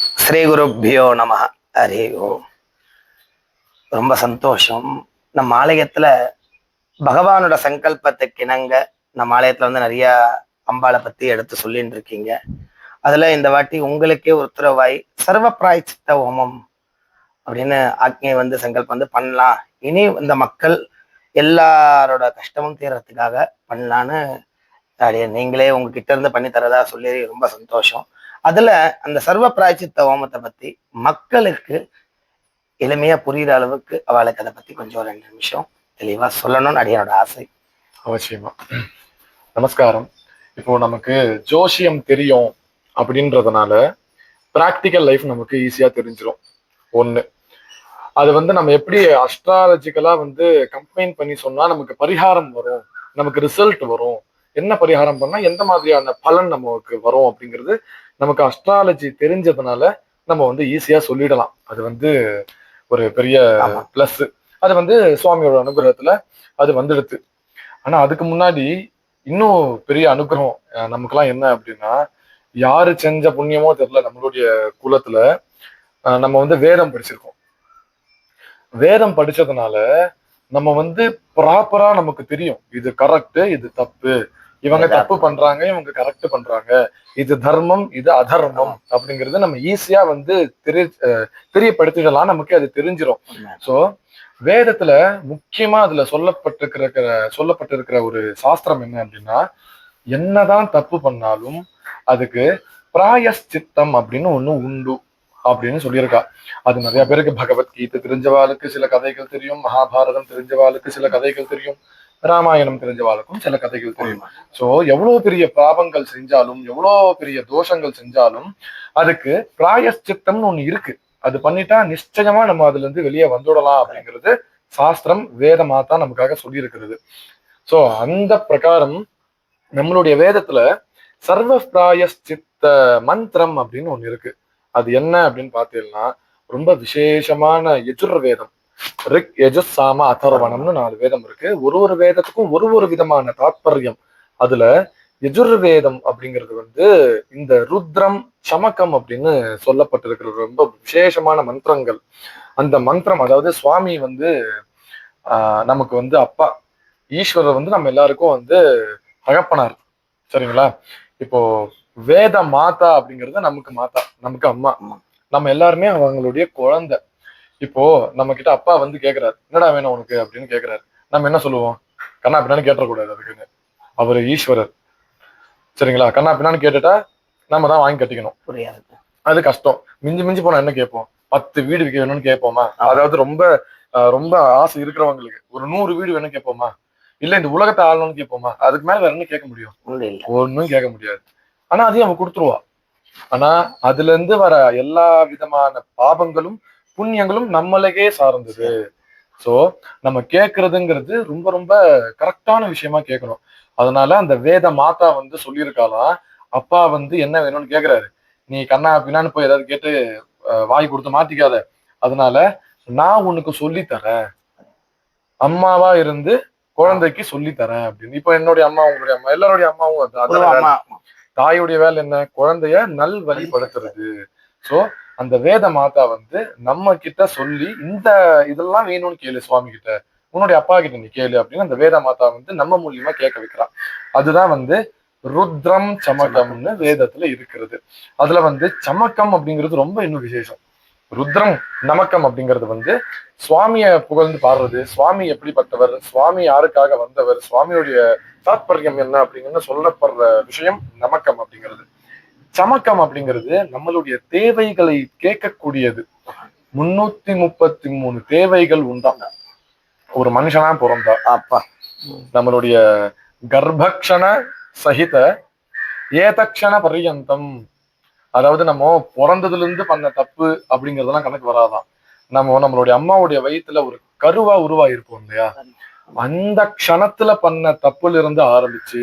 ஸ்ரீ குருப்பியோ நம ஹரி ஓம். ரொம்ப சந்தோஷம். நம்ம ஆலயத்துல பகவானோட சங்கல்பத்துக்கு இணங்க நம்ம ஆலயத்துல வந்து நிறைய அம்பாளை பத்தி எடுத்து சொல்லிட்டு இருக்கீங்க. அதுல இந்த வாட்டி உங்களுக்கே உத்தரவாய் சர்வ பிராய்ச்சித்த ஹோமம் அப்படின்னு ஆக்ஞை வந்து சங்கல்பம் வந்து பண்ணலாம். இனி இந்த மக்கள் எல்லாரோட கஷ்டமும் தீர்றதுக்காக பண்ணலான்னு அப்படியே நீங்களே உங்ககிட்ட இருந்து பண்ணி தரதா சொல்லி ரொம்ப சந்தோஷம். அதுல அந்த சர்வ பிராய்ச்சித்த ஹோமத்தை பத்தி மக்களுக்கு எளிமையா புரியுற அளவுக்கு அவளுக்கு அதை பத்தி கொஞ்சம் ரெண்டு நிமிஷம் தெளிவா சொல்லணும்னு அடியனோட ஆசை. அவசியமா. நமஸ்காரம். இப்போ நமக்கு ஜோசியம் தெரியும் அப்படின்றதுனால ப்ராக்டிக்கல் லைஃப் நமக்கு ஈஸியா தெரிஞ்சிடும் ஒண்ணு. அது வந்து நம்ம எப்படி அஸ்ட்ராலஜிக்கலா வந்து கம்பைன் பண்ணி சொன்னா நமக்கு பரிகாரம் வரும் நமக்கு ரிசல்ட் வரும். என்ன பரிகாரம் பண்ணா எந்த மாதிரியான பலன் நமக்கு வரும் அப்படிங்கிறது நமக்கு அஸ்ட்ராலஜி தெரிஞ்சதுனால நம்ம வந்து ஈஸியா சொல்லிடலாம். அது வந்து ஒரு பெரிய. பிளஸ் அது வந்து சுவாமியோட அனுகிரகத்துல அது வந்துடுது. ஆனா அதுக்கு முன்னாடி இன்னும் பெரிய அனுகிரகம் நமக்கெல்லாம் என்ன அப்படின்னா யாரு செஞ்ச புண்ணியமோ தெரியல நம்மளுடைய குலத்துல நம்ம வந்து வேதம் படிச்சிருக்கோம். வேதம் படிச்சதுனால நம்ம வந்து ப்ராப்பரா நமக்கு தெரியும். இது கரெக்ட் இது தப்பு. இவங்க தப்பு பண்றாங்க இவங்க கரெக்ட் பண்றாங்க. இது தர்மம் இது அதர்மம் அப்படிங்கிறது நம்ம ஈஸியா வந்து தெரி அஹ் தெரியப்படுத்திடலாம். நமக்கு அது தெரிஞ்சிரும். சோ வேதத்துல முக்கியமா அதுல சொல்லப்பட்டிருக்கிற சொல்லப்பட்டிருக்கிற ஒரு சாஸ்திரம் என்ன அப்படின்னா என்னதான் தப்பு பண்ணாலும் அதுக்கு பிராயஷ்சித்தம் அப்படின்னு ஒண்ணு உண்டு அப்படின்னு சொல்லியிருக்கா. அது நிறைய பேருக்கு பகவத்கீதை தெரிஞ்சவாளுக்கு சில கதைகள் தெரியும் மகாபாரதம் தெரிஞ்சவாளுக்கு சில கதைகள் தெரியும். ராமாயணம் தெரிஞ்சவாளுக்கும் சில கதைகள் தெரியும். சோ எவ்வளவு பெரிய பாபங்கள் செஞ்சாலும் எவ்வளவு பெரிய தோஷங்கள் செஞ்சாலும் அதுக்கு பிராயஷ்சித்தம்னு ஒண்ணு இருக்கு. அது பண்ணிட்டா நிச்சயமா நம்ம அதுல இருந்து வெளியே வந்துடலாம் அப்படிங்கிறது சாஸ்திரம் வேதமா தான் நமக்காக சொல்லி இருக்கிறது சோ அந்த பிரகாரம் நம்மளுடைய வேதத்துல சர்வ பிராயஷ்சித்த மந்திரம் அப்படின்னு ஒண்ணு இருக்கு. அது என்ன அப்படின்னு பார்த்தீங்கன்னா ரொம்ப விசேஷமான எஜுர்வேதம் ரிக் யஜுஸ் சாம அதர்வணம்னு நாலு வேதம் இருக்கு. ஒரு ஒரு வேதத்துக்கும் ஒரு ஒரு விதமான தாத்பரியம். அதுல எஜுர்வேதம் அப்படிங்கிறது வந்து இந்த ருத்ரம் சமக்கம் அப்படின்னு சொல்லப்பட்டிருக்கிற ரொம்ப விசேஷமான மந்திரங்கள். அந்த மந்திரம் அதாவது சுவாமி வந்து ஆஹ் நமக்கு வந்து அப்பா ஈஸ்வரர் வந்து நம்ம எல்லாருக்கும் வந்து தகப்பனார். சரிங்களா? இப்போ வேத மாதா அப்படிங்கிறது நமக்கு மாதா நமக்கு அம்மா. நம்ம எல்லாருமே அவங்களுடைய குழந்தை. இப்போ நம்ம கிட்ட அப்பா வந்து கேக்குறாரு என்னடா வேணும் உனக்கு? அப்படின்னு கேக்குறாரு. நம்ம என்ன சொல்லுவோம்? கண்ணா பின்னான்னு கேட்டக்கூடாது அதுக்குன்னு. அவர் ஈஸ்வரர். சரிங்களா? கண்ணா பின்னான்னு கேட்டுட்டா நம்ம தான் வாங்கி கட்டிக்கணும். புரியாது. அது கஷ்டம். மிஞ்சி மிஞ்சி போனா என்ன கேட்போம்? பத்து வீடு வேணும்னு கேட்போமா? அதாவது ரொம்ப ரொம்ப ஆசை இருக்கிறவங்களுக்கு ஒரு நூறு வீடு வேணும் கேட்போமா? இல்ல இந்த உலகத்தை ஆளணும்னு கேட்போமா? அதுக்கு மேல வேற என்ன கேட்க முடியும்? ஒண்ணும் கேட்க முடியாது. ஆனா அதையும் அவன் கொடுத்துருவா. ஆனா அதுல இருந்து வர எல்லா விதமான பாவங்களும் புண்ணியங்களும் நம்மளுக்கே சார்ந்தது. சோ நம்ம கேட்கறதுங்கிறது ரொம்ப ரொம்ப கரெக்டான விஷயமா கேட்கணும் அதனால அந்த வேத மாதா வந்து சொல்லியிருக்காளாம் அப்பா வந்து என்ன வேணும்னு கேக்குறாரு. நீ கண்ணா பின்னான்னு போய் ஏதாவது கேட்டு வாய் கொடுத்து மாத்திக்காத. அதனால நான் உனக்கு சொல்லி தரேன் அம்மாவா இருந்து குழந்தைக்கு சொல்லி தரேன் அப்படின்னு. இப்ப என்னுடைய அம்மா உங்களுடைய அம்மா எல்லாருடைய அம்மாவும் தாயுடைய வேலை என்ன? குழந்தைய நல் வழிபடுத்துறது சோ அந்த வேத மாதா வந்து நம்ம கிட்ட சொல்லி இந்த இதெல்லாம் வேணும்னு கேளு சுவாமி கிட்ட உன்னுடைய அப்பா கிட்ட நீ கேளு அப்படின்னு அந்த வேத மாதா வந்து நம்ம மூலியமா கேட்க வைக்கிறான். அதுதான் வந்து ருத்ரம் சமகம்னு வேதத்துல இருக்கிறது. அதுல வந்து சமக்கம் அப்படிங்கிறது ரொம்ப இன்னும் விசேஷம். ருத்ரம் நமக்கம் அப்படிங்கிறது வந்து சுவாமிய புகழ்ந்து பாடுறது சுவாமி எப்படிப்பட்டவர் சுவாமி யாருக்காக வந்தவர் சுவாமியுடைய தாத்பரியம் என்ன அப்படிங்கிறது சொல்லப்படுற விஷயம் நமக்கம் அப்படிங்கிறது. சமக்கம் அப்படிங்கிறது நம்மளுடைய தேவைகளை கேட்கக்கூடியது. முன்னூத்தி முப்பத்தி மூணு தேவைகள் உண்டாம் ஒரு மனுஷனா பிறந்தா? அப்பா. நம்மளுடைய கர்ப்பக்ஷண சகித ஏதக்ஷண பரியந்தம். அதாவது நம்ம பிறந்ததுல இருந்து பண்ண தப்பு அப்படிங்கறதெல்லாம் கணக்கு வராதான். நம்ம நம்மளுடைய அம்மாவுடைய வயித்துல ஒரு கருவா உருவாயிருப்போம் இல்லையா? அந்த க்ஷணத்துல பண்ண தப்புல இருந்து ஆரம்பிச்சு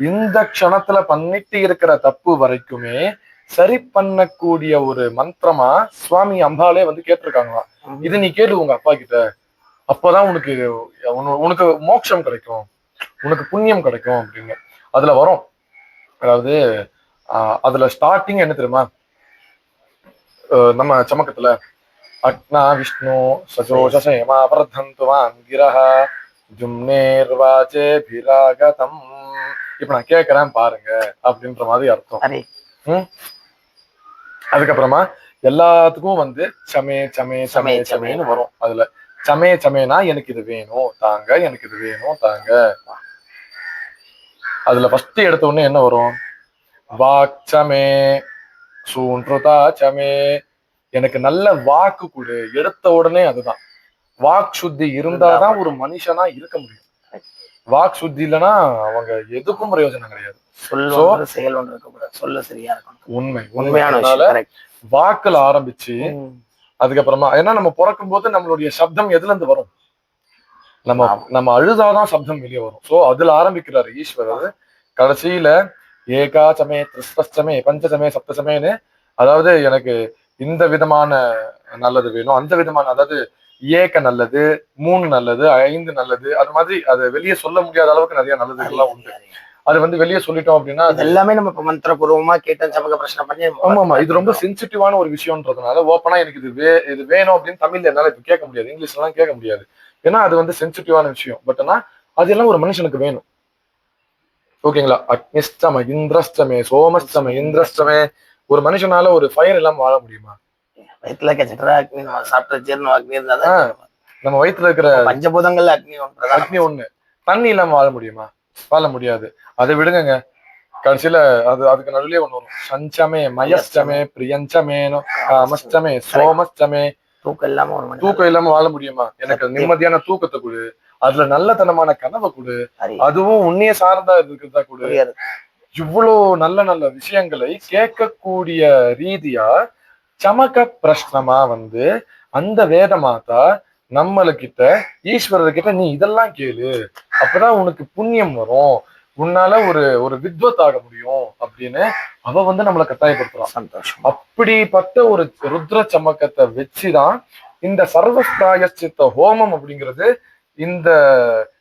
இந்த க்ஷணத்துல பண்ணிட்டு இருக்கிற தப்பு வரைக்குமே சரி பண்ணக்கூடிய ஒரு மந்திரமா சுவாமி அம்பாலே வந்து கேட்டிருக்காங்களாம். இது நீ கேளு உங்க அப்பா கிட்ட. அப்பதான் உனக்கு உன- உனக்கு மோட்சம் கிடைக்கும். உனக்கு புண்ணியம் கிடைக்கும் அப்படின்னு. அதுல வரும். அதாவது அதுல ஸ்டார்டிங் என்ன தெரியுமா? நம்ம சமக்கத்துல அக்னா விஷ்ணு சஜோஷேமா பிரதந்து வாங்கிரஹ ஜும்னேர்வாச்சே பிராகதம். இப்ப நான் கேக்குறேன் பாருங்க அப்படின்ற மாதிரி அர்த்தம். அதுக்கப்புறமா எல்லாத்துக்கும் வந்து சமே சமே சமே சமே, சமே. சமேன்னு வரும் அதுல. சமே சமேனா எனக்கு இது வேணும் தாங்க எனக்கு இது வேணும் தாங்க. அதுல ஃபர்ஸ்ட் எடுத்த உடனே என்ன வரும்? வாக்சமே சூன்றுதா சமே. எனக்கு நல்ல வாக்கு கொடு. எடுத்த உடனே அதுதான். வாக் சுத்தி இருந்தாதான் ஒரு மனுஷனா இருக்க முடியும். வாக் சுத்தி இல்லைன்னா அவங்க எதுக்கும் பிரயோஜனம் கிடையாது. செயல் ஒன்று இருக்கக்கூடாது சொல்ல சரியா இருக்கணும். உண்மை உண்மையான. வாக்குல ஆரம்பிச்சு. அதுக்கப்புறமா ஏன்னா நம்ம பிறக்கும் போது நம்மளுடைய சப்தம் எதுல இருந்து வரும்? நம்ம. நம்ம அழுதாதான் சப்தம் வெளியே வரும். சோ அதுல ஆரம்பிக்கிறாரு ஈஸ்வரர். கடைசியில ஏகா சமே திரிஸ்பச்சமே பஞ்சசமே சப்தசமேன்னு அதாவது எனக்கு இந்த விதமான நல்லது வேணும் அந்த விதமான அதாவது ஏக நல்லது மூணு நல்லது ஐந்து நல்லது அது மாதிரி அது வெளியே சொல்ல முடியாத அளவுக்கு நிறைய நல்லதுகள்லாம் உண்டு. அது வந்து வெளியே சொல்லிட்டோம் அப்படின்னா எல்லாமே நம்ம மந்திரபூர்வமா கேட்ட சமக்க பிரச்சனை பண்ணி ஆமா ஆமா. இது ரொம்ப சென்சிட்டிவான ஒரு விஷயம்ன்றதுனால ஓப்பனா எனக்கு இது வே இது வேணும் அப்படின்னு தமிழ்ல என்னால இப்ப கேட்க முடியாது. இங்கிலீஷ்ல எல்லாம் கேட்க முடியாது. ஏன்னா அது வந்து சென்சிட்டிவான விஷயம். பட் ஆனா அது எல்லாம் ஒரு மனுஷனுக்கு வேணும். ஓகேங்களா? அக்னிஷ்டம இந்திரஷ்டமே சோமஷ்டம இந்திரஷ்டமே. ஒரு மனுஷனால ஒரு ஃபயர் இல்லாம வாழ முடியுமா? வயிற்றுல கச்சட்டா அக்னி நம்ம சாப்பிட்ட ஜீரணம் அக்னி இருந்தாதான் ஆ. நம்ம வயித்துல இருக்கிற பஞ்சபூதங்கள்ல அக்னி ஒன்று அக்னி ஒண்ணு. தண்ணி இல்லாம வாழ முடியுமா? வாழ முடியாது. அதை விடுங்க கடைசியில அது அதுக்கு நடுவுலயே ஒண்ணு வரும். சஞ்சமே மயஸ்டமே பிரியஞ்சமேனோ காமஸ்டமே சோமஸ்டமே தூக்கம் இல்லாம தூக்கம் இல்லாம வாழ முடியுமா? எனக்கு. நிம்மதியான தூக்கத்தை கொடு. அதுல நல்லதனமான கனவை கொடு. அதுவும் உன்னைய சார்ந்தா இருக்கிறதா கொடு. புரியாது. இவ்வளோ நல்ல நல்ல விஷயங்களை கேட்கக்கூடிய ரீதியா சமக்க பிரஷ்னமா வந்து அந்த வேத மாதா நம்மளுக்கிட்ட ஈஸ்வரர்கிட்ட நீ இதெல்லாம் கேளு. அப்பதான் உனக்கு புண்ணியம் வரும். உன்னால ஒரு ஒரு வித்வத் ஆக முடியும் அப்படின்னு அவ வந்து நம்மளை கட்டாயப்படுத்துறான் சந்தோஷம். அப்படிப்பட்ட ஒரு ருத்ர சமக்கத்தை வச்சுதான் இந்த சர்வஸ்பிராயச்சித்த ஹோமம் அப்படிங்கிறது இந்த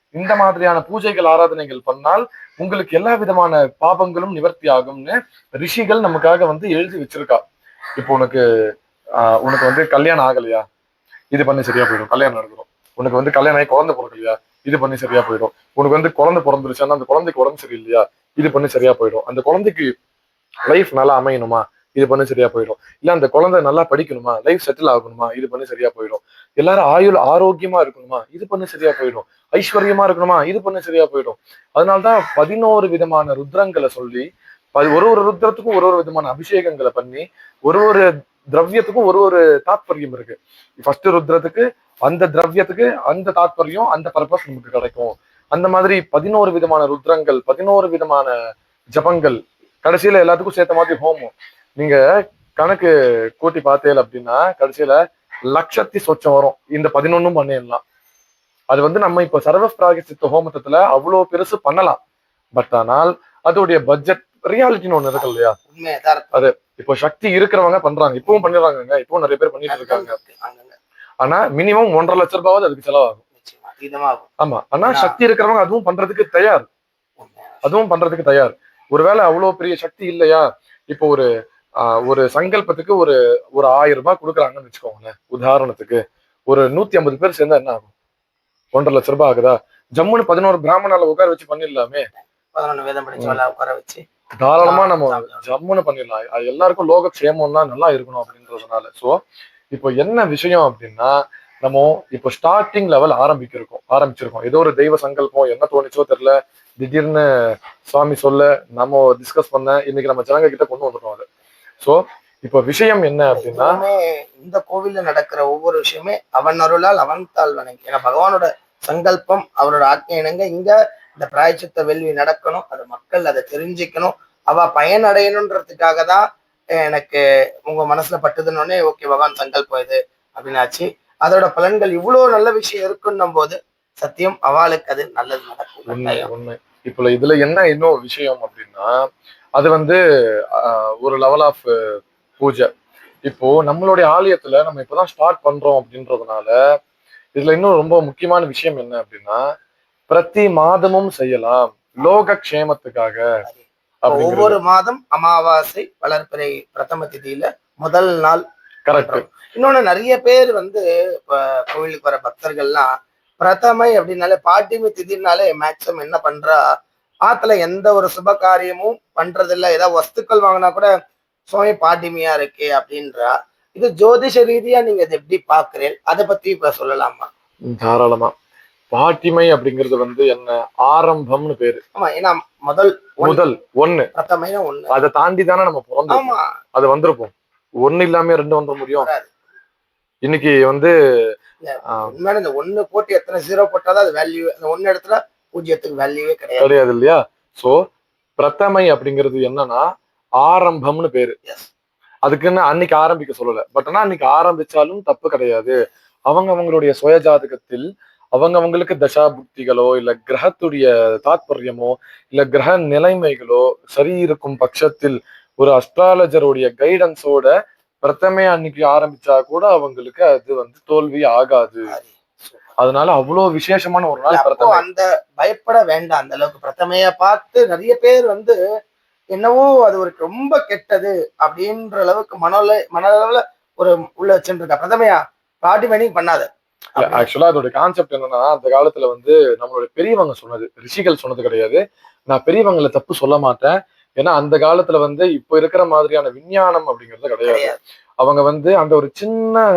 இந்த மாதிரியான பூஜைகள் ஆராதனைகள் பண்ணால் உங்களுக்கு எல்லா விதமான பாபங்களும் நிவர்த்தி ஆகும்னு ரிஷிகள் நமக்காக வந்து எழுதி வச்சிருக்கா. இப்போ உனக்கு ஆஹ், உனக்கு வந்து கல்யாணம் ஆகலையா? இது பண்ணி சரியா போயிடும். கல்யாணம் நடக்கிறோம் உனக்கு வந்து கல்யாணம் ஆகி குழந்தை பிறக்கலையா? இது பண்ணி சரியா போயிடும். உனக்கு வந்து குழந்தை பிறந்துருச்சான்னா அந்த குழந்தைக்கு உடம்பு சரியில்லையா? இது பண்ணி சரியா போயிடும். அந்த குழந்தைக்கு லைஃப் நல்லா அமையணுமா? இது பண்ணி சரியா போயிடும். இல்ல அந்த குழந்தை நல்லா படிக்கணுமா? லைஃப் செட்டில் ஆகணுமா? இது பண்ணி சரியா போயிடும். எல்லாரும் ஆயுள் ஆரோக்கியமா இருக்கணுமா? இது பண்ணி சரியா போயிடும். ஐஸ்வர்யமா இருக்கணுமா? இது பண்ணி சரியா போயிடும். அதனால்தான் பதினோரு விதமான ருத்ரங்களை சொல்லி அது ஒரு ஒரு ருத்ரத்துக்கும் ஒரு ஒரு விதமான அபிஷேகங்களை பண்ணி ஒரு ஒரு திரவியத்துக்கும் ஒரு ஒரு தாத்பரியம் இருக்கு. ஃபர்ஸ்ட் ருத்ரத்துக்கு அந்த திரவியத்துக்கு அந்த தாத்பரியம் அந்த பர்பஸ் நமக்கு கிடைக்கும். அந்த மாதிரி பதினோரு விதமான ருத்ரங்கள் பதினோரு விதமான ஜபங்கள் கடைசியில எல்லாத்துக்கும் சேர்த்த மாதிரி ஹோமம். நீங்க கணக்கு கூட்டி பார்த்தேன் அப்படின்னா கடைசியில லட்சத்தி சொச்சம் வரும். இந்த பதினொன்னும் பண்ணிடலாம். அது வந்து நம்ம இப்ப சர்வ பிராகசித்த ஹோமத்துல அவ்வளவு பெருசு பண்ணலாம். பட் ஆனால் அதோடைய பட்ஜெட் ரியாலிட்டின்னு ஒண்ணு இருக்கு இல்லையா? யதார்த்தம் இப்போ சக்தி இருக்கிறவங்க பண்றாங்க. இப்பவும் பண்ணிடுறாங்க இப்பவும் நிறைய பேர் பண்ணிட்டு இருக்காங்க. ஆனா மினிமம் ஒன்றரை லட்ச ரூபாவது அதுக்கு செலவாகும். ஆமா. ஆனா சக்தி இருக்கிறவங்க அதுவும் பண்றதுக்கு தயார். அதுவும் பண்றதுக்கு தயார். ஒருவேளை அவ்வளவு பெரிய சக்தி இல்லையா? இப்போ ஒரு ஒரு சங்கல்பத்துக்கு ஒரு ஒரு ஆயிரம் ரூபாய் கொடுக்குறாங்கன்னு வச்சுக்கோங்களேன் உதாரணத்துக்கு. ஒரு நூத்தி ஐம்பது பேர் சேர்ந்தா என்ன ஆகும்? ஒன்றரை லட்ச ரூபாய் ஆகுதா? ஜம்முன்னு பதினோரு பிராமணால உட்கார வச்சு பண்ணிடலாமே. பதினொன்று வேதம் படிச்சவள உட்கார வச்சு. தாராளமா நம்ம. ஜம்முன்னு பண்ணிடலாம். அது எல்லாருக்கும் லோக க்ஷேமம் தான் நல்லா இருக்கணும் அப்படின்றதுனால. சோ இப்போ என்ன விஷயம் அப்படின்னா நம்ம இப்போ ஸ்டார்டிங் லெவல் ஆரம்பிக்கிறோம் ஆரம்பிச்சிருக்கோம். ஏதோ ஒரு தெய்வ சங்கல்பம் என்ன தோணுச்சோ தெரியல திடீர்னு சுவாமி சொல்ல நம்ம டிஸ்கஸ் பண்ண இன்னைக்கு நம்ம ஜனங்க கிட்ட கொண்டு வந்துட்டோம் அதை. சோ இப்போ விஷயம் என்ன அப்படின்னா இந்த கோவில்ல நடக்கிற ஒவ்வொரு விஷயமே அவன் அருளால் அவன் வணங்கி ஏன்னா பகவானோட சங்கல்பம் அவரோட ஆத்ம இணங்க இங்க இந்த பிராயச்சித்த வேள்வி நடக்கணும் அது மக்கள் அதை தெரிஞ்சுக்கணும் அவ பயனடையணுன்றதுக்காக தான் எனக்கு உங்க மனசுல பட்டுதுன்னொடனே ஓகே பகவான் சங்கல்பம் இது அப்படின்னாச்சு. அதோட பலன்கள் இவ்வளவு நல்ல விஷயம் இருக்குன்னும் போது சத்தியம் அவளுக்கு அது நல்லது நடக்கும். உண்மை. உண்மை. இப்போ இதுல என்ன இன்னும் விஷயம் அப்படின்னா அது வந்து ஒரு லெவல் ஆஃப் பூஜை. இப்போ நம்மளுடைய ஆலயத்துல நம்ம இப்பதான் ஸ்டார்ட் பண்றோம் அப்படின்றதுனால இதுல இன்னும் ரொம்ப முக்கியமான விஷயம் என்ன அப்படின்னா பிரதி மாதமும் செய்யலாம். லோக க்ஷேமத்துக்காக. ஒவ்வொரு மாதம் அமாவாசை வளர்பிறை பிரதம திதியில முதல் நாள் கரெக்ட் இன்னொன்னு நிறைய பேர் வந்து கோவிலுக்கு வர பக்தர்கள்லாம் பிரதமை அப்படின்னாலே பாட்டிமை திதினாலே மேக்சிமம் என்ன பண்றா? ஆத்துல எந்த ஒரு சுப காரியமும் பண்றது இல்ல ஏதாவது வஸ்துக்கள் வாங்கினா கூட சுவாமி பாட்டிமையா இருக்கு அப்படின்றா. இது ஜோதிஷ ரீதியா நீங்க இதை எப்படி பாக்குறீங்க அதை பத்தி இப்ப சொல்லலாமா? தாராளமா. பாட்டிமை அப்படிங்கிறது வந்து என்ன? ஆரம்பம்னு பேரு. ஆமா ஏன்னா முதல் முதல் ஒண்ணு ஒண்ணு அதை தாண்டி தானே நம்ம பிறந்தோம் அது வந்திருப்போம் ஒண்ணு இல்லாம ரெண்டு வந்துட முடியும். இன்னைக்கு வந்து உண்மையான இந்த ஒண்ணு போட்டு எத்தனை ஜீரோ போட்டாதான் அது வேல்யூ அந்த ஒண்ணு இடத்துல பூஜ்ஜியத்துக்கு வேல்யூவே கிடையாது. கிடையாது இல்லையா? சோ பிரதமை அப்படிங்கிறது என்னன்னா ஆரம்பம்னு பேரு. அதுக்குன்னு அன்னைக்கு ஆரம்பிக்க சொல்லல. பட் ஆனா அன்னைக்கு ஆரம்பிச்சாலும் தப்பு கிடையாது. அவங்க அவங்களுடைய சுயஜாதகத்தில் அவங்க அவங்களுக்கு தசா புக்திகளோ இல்ல கிரகத்துடைய தாத்பரியமோ இல்ல கிரக நிலைமைகளோ சரி இருக்கும் பட்சத்தில் ஒரு அஸ்ட்ராலஜருடைய கைடன்ஸோட பிரதமே அன்னைக்கு ஆரம்பிச்சா கூட அவங்களுக்கு அது வந்து தோல்வி ஆகாது. அதனால அவ்வளவு விசேஷமான ஒரு நாள் அந்த பயப்பட வேண்டாம் அந்த அளவுக்கு பிரதமைய பார்த்து நிறைய பேர் வந்து என்னவோ அது ஒரு ரொம்ப கெட்டது அப்படின்ற அளவுக்கு மனோல மனதளவுல ஒரு உள்ள வச்சுருக்கா பிரதமையா பாட்டி மணிக்கு பண்ணாத. ஆக்சுவலா அதோட கான்செப்ட் என்னன்னா அந்த காலத்துல வந்து நம்மளுடைய பெரியவங்க சொன்னது ரிஷிகள் சொன்னது கிடையாது. நான் பெரியவங்களை தப்பு சொல்ல மாட்டேன். ஏன்னா அந்த காலத்துல வந்து இப்ப இருக்கிற மாதிரியான விஞ்ஞானம் அப்படிங்கிறது கிடையாது. கிடையாது. அவங்க வந்து அந்த ஒரு சின்ன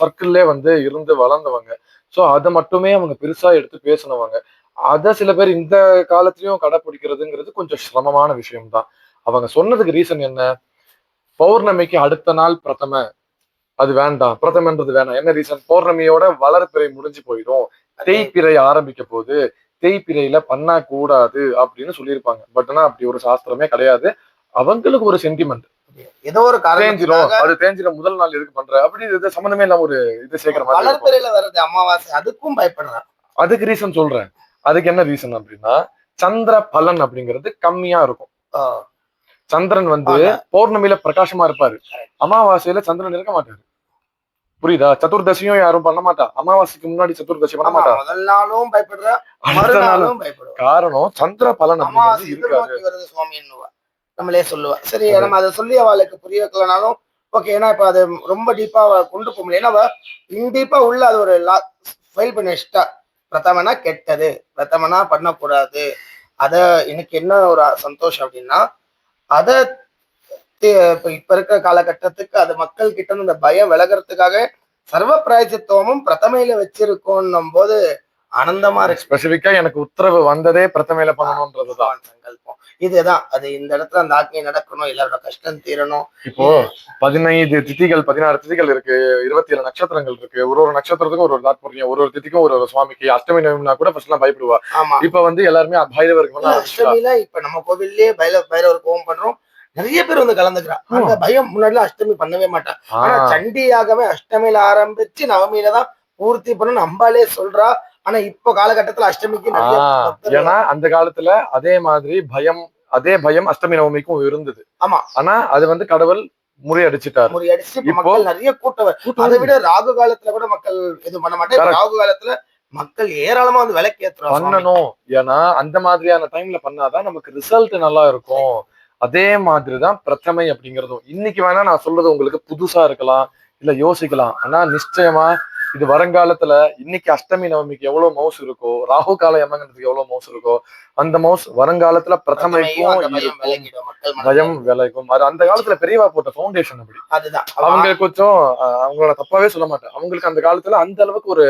சர்க்கிள்லே வந்து இருந்து வளர்ந்தவங்க. சோ அதை மட்டுமே அவங்க பெருசா எடுத்து பேசினவங்க. அத சில பேர் இந்த காலத்திலயும் கடைப்பிடிக்கிறதுங்கிறது கொஞ்சம் சிரமமான விஷயம்தான். அவங்க சொன்னதுக்கு ரீசன் என்ன? பௌர்ணமிக்கு அடுத்த நாள் பிரதம. அது வேண்டாம். பிரதமன்றது வேணாம். என்ன ரீசன் பௌர்ணமியோட வளர்பிறை முடிஞ்சு போயிடும். தேய்பிறை ஆரம்பிக்க போகுது தேய்பிறையில பண்ண கூடாது அப்படின்னு சொல்லியிருப்பாங்க. பட் ஆனா அப்படி ஒரு சாஸ்திரமே கிடையாது. அவங்களுக்கு ஒரு சென்டிமெண்ட் ஏதோ ஒரு தேஞ்சிரும். அது தேஞ்சிரும். முதல் நாள் எதுக்கு பண்ற? அப்படி இது சம்மந்தமே இல்லாம ஒரு இது சேர்க்கிற மாதிரி இருக்கும். வளர்ப்பிறையில வர்றது அமாவாசை. அதுக்கும் பயப்படுறான். அதுக்கு ரீசன் சொல்றேன். அதுக்கு என்ன ரீசன் அப்படின்னா சந்திர பலன் அப்படிங்கிறது கம்மியா இருக்கும். சந்திரன் வந்து. பௌர்ணமியில பிரகாசமா இருப்பாரு. அமாவாசையில சந்திரன் இருக்க மாட்டாரு. புரியுதா? சதுர்தசியும் யாரும் பண்ண மாட்டா. அமாவாசைக்கு முன்னாடி சதுர்தசி பண்ண மாட்டா. முதல் நாளும் பயப்படுறா அடுத்த நாள். மறுநாளும் பயப்படுவா. காரணம் சந்திர பலன் அமாவாசை அப்படிங்கிறது இருக்காது. எதிர்நோக்கி வருது சுவாமி என்னுவா நம்மளே சொல்லுவா. சரி நம்ம அதை சொல்லி அவளுக்கு புரிய வைக்கலனாலும் ஓகே ஏன்னா இப்ப அது ரொம்ப டீப்பா கொண்டு போக முடியும் ஏன்னா இன்டீப்பா உள்ள அது ஒரு ஃபைல் பண்ணி வச்சுட்டா. பிரதமனா கெட்டது. பிரதமனா பண்ணக்கூடாது. அத எனக்கு என்ன ஒரு சந்தோஷம் அப்படின்னா அத இப்ப இப்ப இருக்கிற காலகட்டத்துக்கு அது மக்கள் கிட்ட இருந்து இந்த பயம் விலகிறதுக்காக சர்வ பிராயச்சித்துவமும் பிரதமையில வச்சிருக்கோன்னும் போது ஆனந்தமா இருக்கு. ஸ்பெசிபிக்கா எனக்கு உத்தரவு வந்ததே பிரதமையில பண்ணணும்ன்றதுதான். சங்கல்பம். இதுதான். அது இந்த இடத்துல அந்த ஆத்மீய நடக்கணும் எல்லாரோட கஷ்டம் தீரணும். இப்போ பதினைந்து திதிகள் பதினாறு திதிகள் இருக்கு இருபத்தி ஏழு நட்சத்திரங்கள் இருக்கு. ஒரு ஒரு நட்சத்திரத்துக்கும் ஒரு ஒரு தாத்பரியம் ஒரு ஒரு திதிக்கும் ஒரு ஒரு சுவாமிக்கு அஷ்டமி நவமினா கூட ஃபர்ஸ்ட் எல்லாம் பயப்படுவா. ஆமா. இப்ப வந்து எல்லாருமே பைரவருக்கு. அஷ்டமியில இப்ப நம்ம கோவில்லயே பைரவ பைரவர் கோவம் பண்றோம். நிறைய பேர் வந்து கலந்துக்கிறா. அந்த பயம் முன்னாடி அஷ்டமி பண்ணவே மாட்டா. ஆனா சண்டியாகவே அஷ்டமியில ஆரம்பிச்சு நவமியில தான் பூர்த்தி பண்ணணும் அம்பாலே சொல்றா. ஆனா இப்போ காலகட்டத்துல அஷ்டமிக்கு ஏன்னா அந்த காலத்துல அதே மாதிரி பயம் அதே பயம் அஷ்டமி நவமிக்கும் இருந்தது. ஆமா. ஆனா அது வந்து கடவுள் முறியடிச்சிட்டாரு. முறியடிச்சு மக்கள் நிறைய கூட்டம் அதை விட ராகு காலத்துல கூட மக்கள் எதுவும் பண்ண மாட்டாங்க. ராகு காலத்துல மக்கள் ஏராளமா வந்து விளக்கு ஏத்துறாங்க பண்ணணும். ஏன்னா அந்த மாதிரியான டைம்ல பண்ணாதான் நமக்கு ரிசல்ட் நல்லா இருக்கும். அதே மாதிரிதான் பிரச்சனை அப்படிங்கறதும். இன்னைக்கு வேணா நான் சொல்றது உங்களுக்கு புதுசா இருக்கலாம் இல்ல யோசிக்கலாம். ஆனா நிச்சயமா இது வருங்காலத்துல இன்னைக்கு அஷ்டமி நவமிக்கு எவ்வளவு மவுஸ் இருக்கோ ராகு கால யமங்கனத்துக்கு எவ்வளவு மவுஸ் இருக்கோ அந்த மவுஸ் வருங்காலத்துல பிரதமையும் பயம் விளைக்கும் அது அந்த காலத்துல பெரியவா போட்ட ஃபவுண்டேஷன் அப்படி. அதுதான். அவங்க கொஞ்சம் அவங்களோட தப்பாவே சொல்ல மாட்டேன். அவங்களுக்கு அந்த காலத்துல அந்த அளவுக்கு ஒரு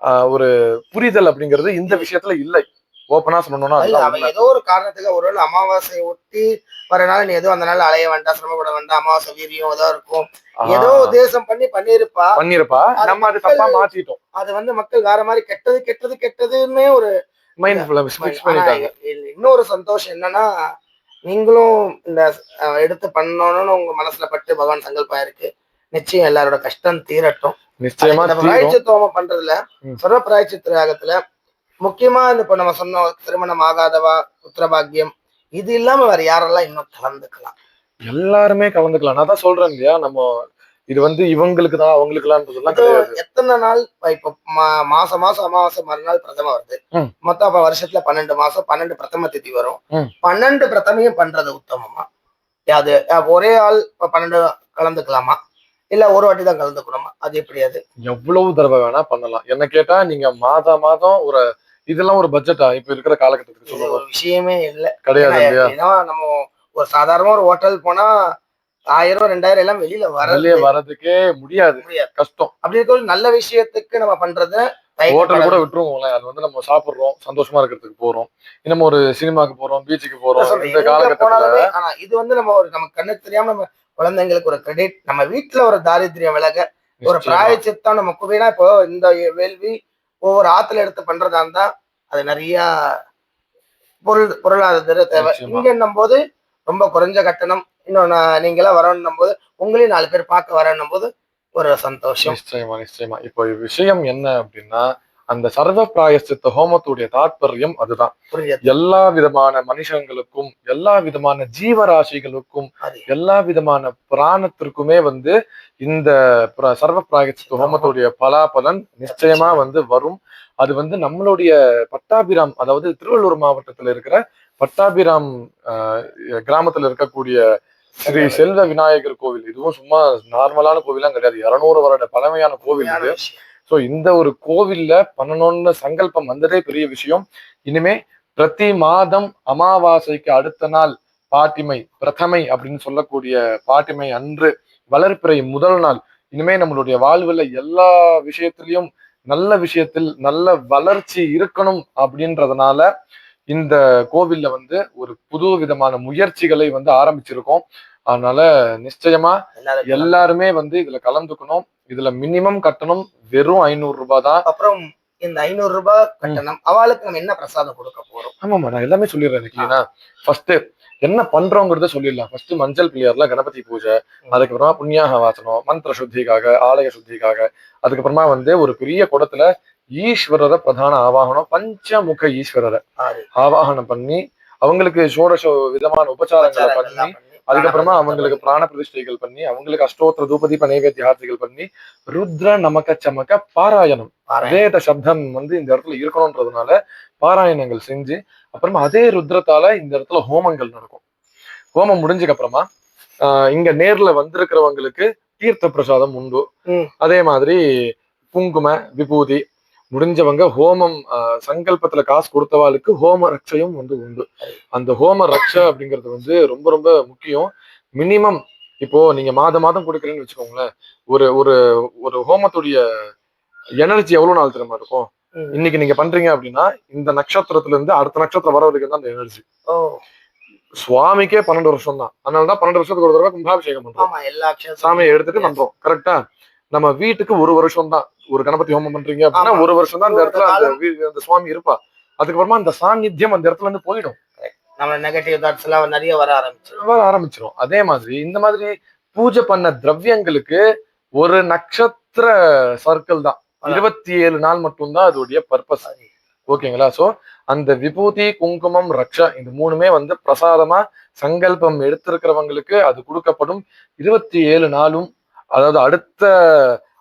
அஹ், ஒரு புரிதல் அப்படிங்கிறது இந்த விஷயத்துல இல்லை. ஓப்பனா சொல்லணும்னா அவன். ஏதோ ஒரு காரணத்துக்கு ஒருவேளை அமாவாசையை ஒட்டி வரனால நீ எதுவும் அந்த நாள் அலைய வேண்டாம் சிரமப்பட வேண்டாம் அமாவாசை வீரியம் ஏதோ இருக்கும். ஏதோ ஆஹ், உத்தேசம் பண்ணி பண்ணிருப்பா பண்ணிருப்பா நம்ம அது தப்பா மாத்திட்டோம். அது வந்து மக்கள் வேற மாதிரி கெட்டது கெட்டது கெட்டதுன்னே ஒரு இன்னொரு சந்தோஷம் என்னன்னா நீங்களும் இந்த எடுத்து பண்ணணும்னு உங்க மனசுல பட்டு பகவான் சங்கல்பம் இருக்கு நிச்சயம் எல்லாரோட கஷ்டம் தீரட்டும். நிச்சயமா தீரும். பிராய்ச்சித்துவம் பண்றதுல ம். சொர்வ பிராய்ச்சித்த யாகத்துல முக்கியமா இந்த இப்ப நம்ம சொன்னோம் திருமணம் ஆகாதவா புத்திரபாக்கியம் இது இல்லாம வேற யாரெல்லாம் இன்னும் கலந்துக்கலாம்? எல்லாருமே கலந்துக்கலாம். நான் தான் சொல்றேன் இல்லையா? நம்ம இது வந்து இவங்களுக்கு தான் கிடையாது. எத்தனை நாள் இப்ப மாசம் மாசம் அமாவாசை மறுநாள் பிரதம வருது. மொத்தம் அப்ப வருஷத்துல பன்னெண்டு மாசம் பன்னெண்டு பிரதம திதி வரும். பன்னெண்டு பிரதமையும் பண்றது உத்தமமா? அது ஒரே ஆள் பன்னெண்டு கலந்துக்கலாமா? இல்ல ஒரு வாட்டி தான் கலந்துக்கணுமா? அது எப்படி அது எவ்வளவு தடவை வேணா பண்ணலாம். என்ன கேட்டா நீங்க மாதா மாதம் ஒரு இதெல்லாம் ஒரு பட்ஜெட்டா இப்ப இருக்கிற காலகட்டத்துக்கு ஒரு விஷயமே இல்ல. கிடையாது இல்லையா? ஏன்னா நம்ம ஒரு சாதாரண ஒரு ஹோட்டல் போனா ஆயிரம் ரெண்டாயிரம் எல்லாம் வெளியில வெளியே வர வர்றதுக்கே முடியாது. கஷ்டம். அப்படி இருக்க ஒரு நல்ல விஷயத்துக்கு நம்ம பண்றத ஹோட்டல் கூட விட்டுருவோங்களேன் அது வந்து நம்ம சாப்பிடுறோம் சந்தோஷமா இருக்கிறதுக்கு போறோம். நம்ம ஒரு சினிமாக்கு போறோம் பீச்சுக்கு போறோம் இந்த காலகட்டத்துல ஆனா இது வந்து நம்ம ஒரு நம்ம கண்ணுக்கு தெரியாம நம்ம குழந்தைங்களுக்கு ஒரு கிரெடிட் நம்ம வீட்டுல ஒரு தாரித்திரியம் விலக ஒரு. பிராயச்சித்தம் நம்ம குவினா இப்போ இந்த வேள்வி ஒவ்வொரு ஆத்துல எடுத்து பண்றதா இருந்தா அது நிறைய பொருள் பொருளாதார தேவை. இங்கன்னும் போது ரொம்ப குறைஞ்ச கட்டணம். இன்னொன்னு நீங்களாம் வரணும் போது உங்களையும் நாலு பேர் பார்க்க வரணும் போது ஒரு சந்தோஷம். நிச்சயமா நிச்சயமா. இப்போ விஷயம் என்ன அப்படின்னா அந்த சர்வ பிராயசித்த ஹோமத்துடைய தாற்பயம் அதுதான். எல்லா விதமான மனுஷங்களுக்கும் எல்லா விதமான ஜீவராசிகளுக்கும் எல்லா விதமான பிராணத்திற்குமே வந்து இந்த சர்வ பிராயசித்த ஹோமத்துடைய பலாபலன் நிச்சயமா வந்து வரும். அது வந்து நம்மளுடைய பட்டாபிராம் அதாவது திருவள்ளூர் மாவட்டத்துல இருக்கிற பட்டாபிராம் கிராமத்துல இருக்கக்கூடிய ஸ்ரீ செல்வ விநாயகர் கோவில். இதுவும் சும்மா நார்மலான கோவிலாம் கிடையாது. இருநூறு வருட பழமையான கோவில் இது. ஸோ சோ இந்த ஒரு கோவில்ல பண்ணணும்னு சங்கல்பம் வந்ததே பெரிய விஷயம். இனிமே பிரதி மாதம் அமாவாசைக்கு அடுத்த நாள் பாட்டிமை பிரதமை அப்படின்னு சொல்லக்கூடிய பாட்டிமை அன்று வளர்ப்பிறை முதல் நாள். இனிமே நம்மளுடைய வாழ்வுல எல்லா விஷயத்திலையும் நல்ல விஷயத்தில் நல்ல வளர்ச்சி இருக்கணும் அப்படின்றதுனால இந்த கோவில்ல வந்து ஒரு புது விதமான முயற்சிகளை வந்து ஆரம்பிச்சிருக்கோம். அதனால நிச்சயமா எல்லாரும் வந்து இதுல கலந்துக்கணும். இதுல மினிமம் கட்டணம். வெறும் ஐநூறு ரூபாய் தான். அப்புறம் இந்த ஐநூறு ரூபாய் கட்டணம். அவளுக்கு நம்ம என்ன பிரசாதம் கொடுக்க போறோம்? ஆமாமா நான் எல்லாமே சொல்லிடுறேன் கிளீனா ஃபர்ஸ்ட் என்ன பண்றோங்கிறத சொல்லிடலாம். ஃபர்ஸ்ட் மஞ்சள் பிள்ளையார்ல கணபதி பூஜை அதுக்கப்புறமா புண்ணியாக வாசனம் மந்திர சுத்திக்காக ஆலய சுத்திக்காக அதுக்கப்புறமா வந்து ஒரு பெரிய குடத்துல ஈஸ்வரரை பிரதான ஆவாகனம் பஞ்சமுக ஈஸ்வரரை. ஆவாகனம் பண்ணி அவங்களுக்கு ஷோடச விதமான உபச்சாரங்களை பண்ணி அதுக்கப்புறமா அவங்களுக்கு பிராண பிரதிஷ்டைகள் பண்ணி அவங்களுக்கு அஷ்டோத்திர தூபதீப நைவேத்திய ஆர்த்திகள் பண்ணி ருத்ர நமக சமக பாராயணம். வேத சப்தம் வந்து இந்த இடத்துல இருக்கணும்ன்றதுனால பாராயணங்கள் செஞ்சு அப்புறமா அதே ருத்ரத்தால இந்த இடத்துல ஹோமங்கள் நடக்கும் ஹோமம் முடிஞ்சதுக்கு அப்புறமா ஆஹ் இங்க நேர்ல வந்திருக்கிறவங்களுக்கு தீர்த்த பிரசாதம் உண்டு. அதே மாதிரி குங்கும விபூதி முடிஞ்சவங்க ஹோமம் சங்கல்பத்துல காசு கொடுத்தவாளுக்கு ஹோம ரட்சையும் வந்து உண்டு. அந்த ஹோம ரட்சை அப்படிங்கிறது வந்து ரொம்ப ரொம்ப முக்கியம். மினிமம் இப்போ நீங்க மாதம் மாதம் கொடுக்குறீங்கன்னு வச்சுக்கோங்களேன். ஒரு ஒரு ஒரு ஹோமத்துடைய எனர்ஜி எவ்வளவு நாள் திரும்ப இருக்கும். இன்னைக்கு நீங்க பண்றீங்க அப்படின்னா இந்த நட்சத்திரத்துல இருந்து அடுத்த நட்சத்திரம் வர வரைக்கும் தான் அந்த எனர்ஜி. சுவாமிக்கே பன்னெண்டு வருஷம் தான் அதனால தான் பன்னெண்டு வருஷத்துக்கு ஒரு தடவை கும்பாபிஷேகம் பண்றோம். சாமியை எடுத்துட்டு பண்றோம் கரெக்டா நம்ம வீட்டுக்கு ஒரு வருஷம் தான் ஒரு கணபதி ஹோமம் பண்றீங்க அப்படின்னா. ஒரு வருஷம் தான் அந்த இடத்துல அந்த அந்த சுவாமி இருப்பா. அதுக்கப்புறமா அந்த சாநித்தியம் அந்த இடத்துல இருந்து போயிடும். நம்ம நெகட்டிவ் தாட்ஸ் எல்லாம் நிறைய வர ஆரம்பிச்சிடும் வர ஆரம்பிச்சிரும். அதே மாதிரி இந்த மாதிரி பூஜை பண்ண திரவியங்களுக்கு ஒரு நட்சத்திர சர்க்கிள் தான். இருபத்தி ஏழு நாள் மட்டும்தான் அதோடைய பர்பஸ் ஓகேங்களா சோ அந்த விபூதி குங்குமம் ரக்ஷா இந்த மூணுமே வந்து பிரசாதமா சங்கல்பம் எடுத்திருக்கிறவங்களுக்கு அது கொடுக்கப்படும். இருபத்தி ஏழு நாளும் அதாவது அடுத்த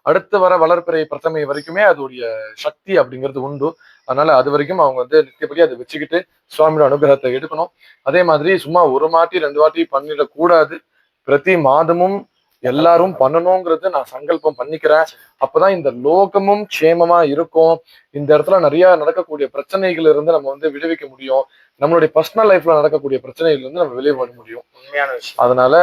அடுத்து வர வளர்ப்பிறை பிரதமை வரைக்குமே அதோடைய சக்தி அப்படிங்கிறது உண்டு. அதனால அது வரைக்கும் அவங்க வந்து நித்தியப்படி அதை வச்சுக்கிட்டு சுவாமியோட அனுகிரகத்தை எடுக்கணும். அதே மாதிரி சும்மா ஒரு வாட்டி ரெண்டு வாட்டி பண்ணிடக்கூடாது. பிரதி மாதமும் எல்லாரும் பண்ணணுங்கிறது நான் சங்கல்பம் பண்ணிக்கிறேன். அப்பதான் இந்த லோகமும் க்ஷேமமா இருக்கும். இந்த இடத்துல நிறைய நடக்கக்கூடிய பிரச்சனைகள் இருந்து நம்ம வந்து விடுவிக்க முடியும். நம்மளுடைய பர்சனல் லைஃப்ல நடக்கக்கூடிய பிரச்சனைகள் இருந்து நம்ம வெளியே வர முடியும். உண்மையான விஷயம். அதனால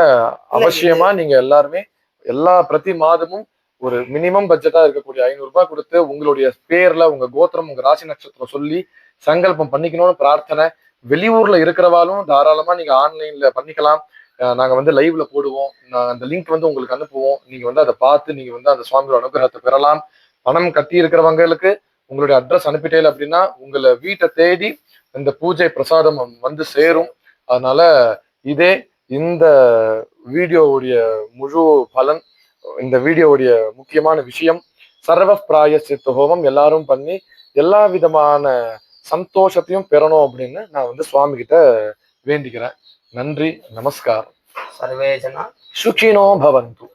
அவசியமா நீங்க எல்லாருமே எல்லா பிரதி மாதமும் ஒரு மினிமம் பட்ஜெட்டா இருக்கக்கூடிய ஐநூறு ரூபாய் கொடுத்து உங்களுடைய பேர்ல உங்க கோத்திரம் உங்க ராசி நட்சத்திரம் சொல்லி சங்கல்பம் பண்ணிக்கணும்னு பிரார்த்தனை. வெளியூர்ல இருக்கிறவாலும் தாராளமா நீங்க ஆன்லைன்ல பண்ணிக்கலாம். நாங்க வந்து லைவ்ல போடுவோம். நான் அந்த லிங்க் வந்து உங்களுக்கு அனுப்புவோம். நீங்க வந்து அதை பார்த்து நீங்க வந்து அந்த சுவாமியோட அனுகிரகத்தை பெறலாம். பணம் கட்டி இருக்கிறவங்களுக்கு உங்களுடைய அட்ரஸ் அனுப்பிட்டேன் அப்படின்னா உங்களை வீட்டை தேடி இந்த பூஜை பிரசாதம் வந்து சேரும். அதனால இதே இந்த வீடியோவுடைய முழு பலன் இந்த வீடியோவுடைய முக்கியமான விஷயம் சர்வ பிராயசித்த ஹோமம் எல்லாரும் பண்ணி எல்லா விதமான சந்தோஷத்தையும் பெறணும் அப்படின்னு நான் வந்து சுவாமி கிட்ட வேண்டிக்கிறேன். நன்றி நமஸ்காரம். சர்வே ஜனா பவந்து.